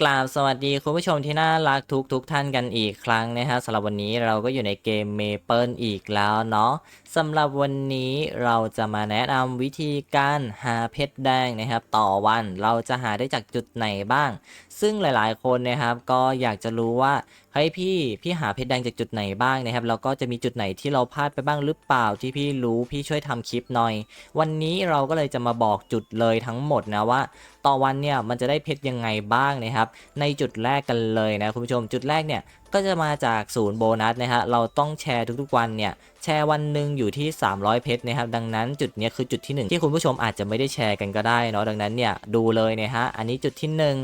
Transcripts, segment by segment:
กราบสวัสดีคุณผู้ชมที่น่ารักทุกทุกท่านกันอีกครั้งนะฮะสำหรับวันนี้เราก็อยู่ในเกมเมเปิลอีกแล้วเนาะสำหรับวันนี้เราจะมาแนะนำวิธีการหาเพชรแดงนะครับ ต่อวันเราจะหาได้จากจุดไหนบ้าง ซึ่งหลายๆ คนนะครับก็อยากจะรู้ว่าเฮ้ยพี่พี่หาเพชรแดงจากจุดไหนบ้างนะครับแล้วก็จะมีจุดไหนที่เราพลาดไปบ้างหรือเปล่าที่พี่รู้พี่ช่วยทำคลิปหน่อย วันนี้เราก็เลยจะมาบอกจุดเลยทั้งหมดนะว่า ต่อวันเนี่ยมันจะได้เพชรยังไงบ้างนะครับในจุดแรกกันเลยนะคุณผู้ชมจุดแรกเนี่ย ก็จะมาจากศูนย์โบนัสนะฮะเราต้องแชร์ทุกๆวันเนี่ยแชร์วันหนึ่งอยู่ที่ 300 เพชรนะครับดังนั้นจุดนี้คือจุดที่หนึ่งที่คุณผู้ชมอาจจะไม่ได้แชร์กันก็ได้เนาะดังนั้นเนี่ยดูเลยนะฮะอันนี้จุดที่หนึ่ง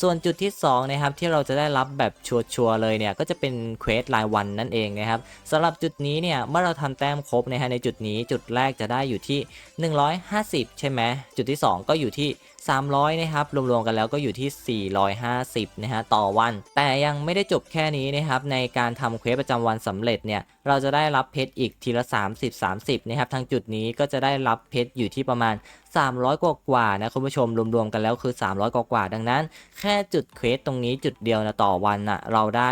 ส่วนจุดที่สองนะครับที่เราจะได้รับแบบชัวร์ๆเลยเนี่ยก็จะเป็นเควสรายวันนั่นเองนะครับสำหรับจุดนี้เนี่ยเมื่อเราทำแต้มครบนะฮะในจุดนี้จุดแรกจะได้อยู่ที่ 150 ใช่ไหมจุดที่ 2 ก็อยู่ที่ 300 นะครับ รวมๆกันแล้วก็อยู่ที่ 450 นะฮะ ต่อวัน แต่ยังไม่ได้จบแค่นี้นะครับ ในการทำเควสประจำวันสำเร็จเนี่ยเราจะได้รับเพชรอีกทีละ 30 30นะครับทางจุดนี้ก็จะได้รับเพชรอยู่ที่ประมาณ 300 กว่ากว่านะคุณผู้ชมรวมๆกันแล้วคือ 300 กว่ากว่าดังนั้น แค่จุดเควสตรงนี้จุดเดียวนะต่อวันน่ะเราได้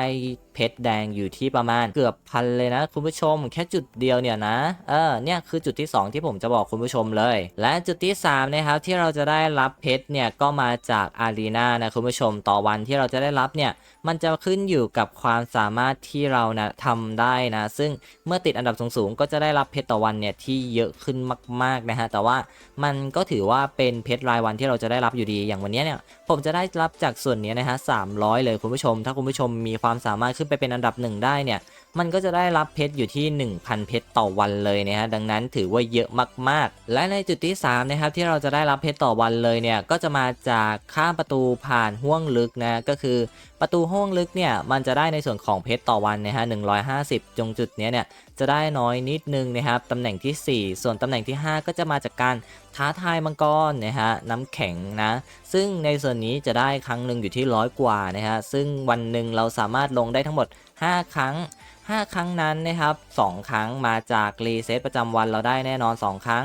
เพชรแดงอยู่ที่ประมาณเกือบพันเลยนะคุณผู้ชมแค่จุดเดียวเนี่ยนะเออเนี่ยคือจุดที่ 2 ที่ผมจะบอกคุณผู้ชมเลย และจุดที่3นะครับที่เราจะได้รับเพชรเนี่ยก็มาจากอารีนานะคุณผู้ชมต่อวันที่เราจะได้รับเนี่ยมันจะขึ้นอยู่กับความสามารถที่เรานะทำได้นะซึ่งเมื่อติดอันดับสูงๆก็จะได้รับเพชรต่อวันเนี่ยที่เยอะขึ้นมากๆนะฮะแต่ว่ามันก็ถือว่าเป็นเพชรรายวันที่เราจะได้รับอยู่ดีอย่างวันนี้เนี่ยผมจะได้รับจากส่วนนี้นะฮะ300 เลยคุณผู้ชม ถ้าคุณผู้ชมมีความสามารถขึ้นไปเป็นอันดับหนึ่งได้เนี่ยมันก็จะได้รับเพชรอยู่ที่ 1,000 เพชรต่อวันเลยนะฮะดังนั้นถือว่าเยอะมากๆ และในจุดที่3นะครับที่เราจะได้รับเพชรต่อวันเลยเนี่ยก็จะมาจากข้ามประตูผ่านห้วงลึกนะก็คือประตูห้วงลึกเนี่ยมันจะได้ในส่วนของเพชรต่อวันนะฮะ150จงจุดดนี้เนี่ยจะได้น้อยนิดนึงนะครับตำแหน่งทีสี่ 4 ส่วนตำแหน่งที่ 5 ก็จะมาจากการท้าทายมังกรนะฮะน้ำแข็งนะซึ่งในส่วนนี้จะได้ครั้งหนึ่งอยู่ที่ร้อยกว่านะฮะซึ่งวันหนึ่งเราสามารถลงได้ทั้งหมด 5 ครั้ง 5 ครั้งนั้นนะครับ 2 ครั้งมาจากรีเซ็ตประจำวันเราได้แน่นอน 2 ครั้ง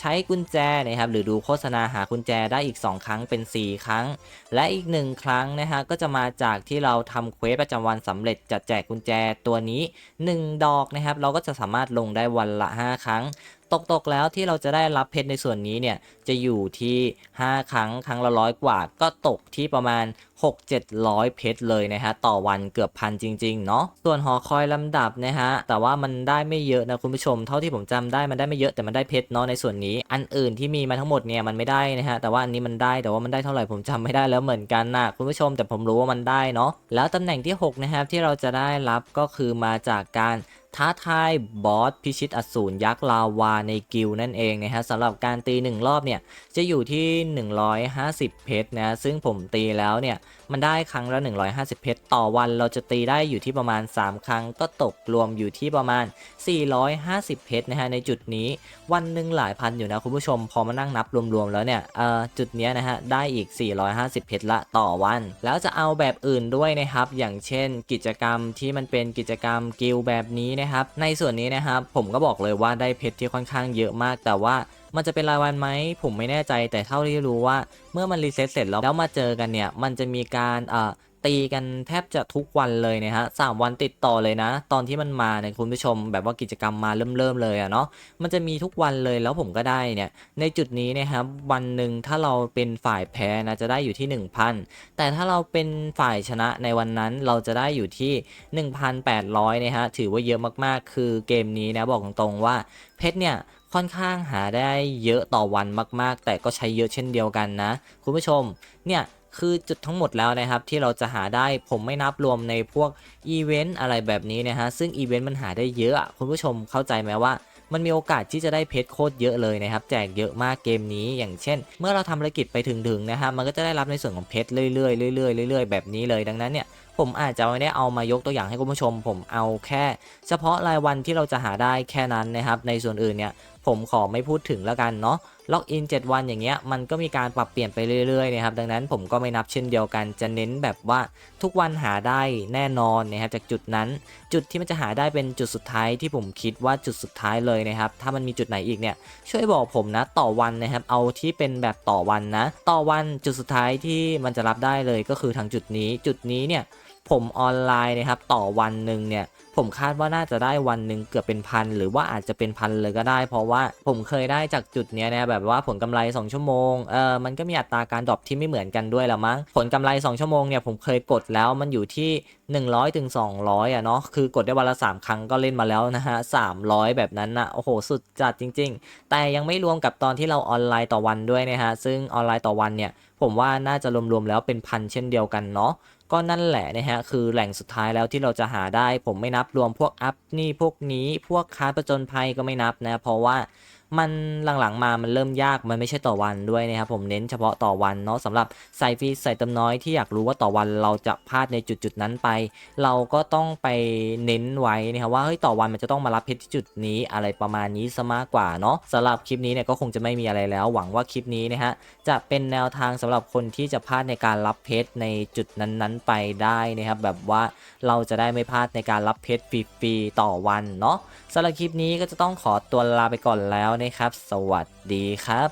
ใช้กุญแจนะครับหรือดูโฆษณาหากุญแจได้อีก 2 ครั้งเป็น 4 ครั้ง และอีก 1 ครั้งนะฮะก็จะมาจากที่เราทำเควสประจำวันสำเร็จจะแจกกุญแจตัวนี้ 1 ดอกนะครับเราก็จะสามารถลงได้วันละ 5 ครั้ง ตกตกๆแล้วที่เราจะได้รับเพชรในส่วนนี้เนี่ยจะอยู่ที่ 5 ครั้งครั้งละร้อยกว่า ก็ตกที่ประมาณ 6-700 เพชรเลยนะฮะต่อวันเกือบพันจริงๆเนาะส่วนหอคอยลำดับนะฮะแต่ว่ามันได้ไม่เยอะนะคุณผู้ชม เท่าที่ผมจำได้มันได้ไม่เยอะแต่มันได้เพชรเนาะในส่วนนี้ อันอื่นที่มีมาทั้งหมดเนี่ยมันไม่ได้นะฮะแต่ว่าอันนี้มันได้แต่ว่ามันได้เท่าไหร่ผมจำไม่ได้แล้วเหมือนกันนะคุณผู้ชมแต่ผมรู้ว่ามันได้เนาะแล้วตำแหน่งที่6นะครับที่เราจะได้รับก็คือมาจากการท้าทายบอสพิชิตอสูรยักษ์ลาวาในกิลนั่นเองนะฮะสำหรับการตี 1 รอบเนี่ยจะอยู่ที่ 150 เพชรนะซึ่งผมตีแล้วเนี่ย มันได้ครั้งละ 150 เพชรต่อวันเราจะตีได้อยู่ที่ประมาณ 3 ครั้ง ก็ตกรวมอยู่ที่ประมาณ 450 เพชรนะฮะในจุดนี้วันหนึ่งหลายพันอยู่นะคุณผู้ชม พอมานั่งนับรวมๆแล้วเนี่ยเอ่อจุดนี้นะฮะได้อีก 450 เพชรละต่อวัน แล้วจะเอาแบบอื่นด้วยนะครับ อย่างเช่น กิจกรรมที่มันเป็นกิจกรรมกิลแบบนี้นะครับในส่วนนี้นะครับผมก็บอกเลยว่าได้เพชรที่ค่อนข้างเยอะมากแต่ว่า มันจะเป็นรายวันไหมผมไม่แน่ใจ แต่เท่าที่รู้ว่าเมื่อมันรีเซ็ตเสร็จแล้วแล้วมาเจอกันเนี่ย มันจะมีการเอ่อตีกันแทบจะทุกวันเลยนะฮะสามวันติดต่อเลยนะ ตอนที่มันมาเนี่ยคุณผู้ชมแบบว่ากิจกรรมมาเริ่มเริ่มๆเลยอะเนาะมันจะมีทุกวันเลยแล้วผมก็ได้เนี่ย ในจุดนี้นะครับวันหนึ่งถ้าเราเป็นฝ่ายแพ้นะจะได้อยู่ที่ 1,000 แต่ถ้าเราเป็นฝ่ายชนะในวันนั้นเราจะได้อยู่ที่ 1,800นะฮะถือว่าเยอะมากๆ คือเกมนี้นะบอกตรงๆว่าเพชรเนี่ย ค่อนข้างหาได้เยอะต่อวันมาก ๆ แต่ก็ใช้เยอะเช่นเดียวกันนะ คุณผู้ชมเนี่ยคือจุดทั้งหมดแล้วนะครับที่เราจะหาได้ผมไม่นับรวมในพวกอีเวนต์อะไรแบบนี้นะฮะซึ่งอีเวนต์มันหาได้เยอะคุณผู้ชมเข้าใจไหมว่ามันมีโอกาสที่จะได้เพชรโคตรเยอะเลยนะครับ แจกเยอะมากเกมนี้ อย่างเช่น เมื่อเราทำภารกิจไปถึงๆนะฮะมันก็จะได้รับในส่วนของเพชรเรื่อยๆเรื่อยๆเรื่อยๆแบบนี้เลยดังนั้นเนี่ย ผมอาจจะไม่ได้เอามายกตัวอย่างให้คุณผู้ชม ผมเอาแค่ เฉพาะรายวันที่เราจะหาได้แค่นั้นนะครับ ในส่วนอื่นเนี่ยผมขอไม่พูดถึงแล้วกันเนาะล็อกอิน 7 วันอย่างเงี้ยมันก็มีการปรับเปลี่ยนไปเรื่อยๆนะครับดังนั้นผมก็ไม่นับเช่นเดียวกัน จะเน้นแบบว่าทุกวันหาได้แน่นอนนะครับจากจุดนั้น จุดที่มันจะหาได้เป็นจุดสุดท้ายที่ผมคิดว่าจุดสุดท้ายเลยนะครับถ้ามันมีจุดไหนอีกเนี่ยช่วยบอกผมนะต่อวันนะครับเอาที่เป็นแบบต่อวันนะ ต่อวันจุดสุดท้ายที่มันจะรับได้เลยก็คือทางจุดนี้ จุดนี้เนี่ย ผมออนไลน์นะครับต่อวันหนึ่งเนี่ยผมคาดว่าน่าจะได้วันหนึ่งเกือบเป็นพันหรือว่าอาจจะเป็นพันเลยก็ได้ เพราะว่าผมเคยได้จากจุดเนี้ยนะแบบว่าผลกำไร 2 ชั่วโมงเออมันก็มีอัตราการดรอปที่ไม่เหมือนกันด้วยละมั้งผลกำไร 2 ชั่วโมงเนี่ยผมเคยกดแล้วมันอยู่ที่ 100ถึง200อะเนาะคือกดได้วันละ 3 ครั้งก็เล่นมาแล้วนะฮะ300 แบบนั้นนะโอ้โหสุดจัดจริง ๆ แต่ยังไม่รวมกับตอนที่เราออนไลน์ต่อวันด้วยนะฮะซึ่งออนไลน์ต่อวันเนี่ย ผมว่าน่าจะรวมๆแล้วเป็นพันเช่นเดียวกันเนาะก็นั่นแหละนะฮะคือแหล่งสุดท้ายแล้วที่เราจะหาได้ ผมไม่นับรวมพวกอัพนี่พวกนี้พวกค้าประจนภัยก็ไม่นับนะเพราะว่า มันหลังๆมามันเริ่มยากมันไม่ใช่ต่อวันด้วยนะครับผมเน้นเฉพาะต่อวันเนาะสำหรับใส่ฟรีใส่เติมน้อยที่อยากรู้ว่าต่อวันเราจะพลาดในจุดๆนั้นไป เราก็ต้องไปเน้นไว้นะครับว่าเฮ้ยต่อวันมันจะต้องมารับเพชรที่จุดนี้อะไรประมาณนี้ซะมากกว่าเนาะสำหรับคลิปนี้เนี่ยก็คงจะไม่มีอะไรแล้ว หวังว่าคลิปนี้นะฮะจะเป็นแนวทางสำหรับคนที่จะพลาดในการรับเพชรในจุดนั้นๆ ไปได้นะครับแบบว่าเราจะได้ไม่พลาดในการรับเพชรฟรีๆต่อวันเนาะสำหรับคลิปนี้ก็จะต้องขอตัวลาไปก่อนแล้วนะครับ สวัสดีครับ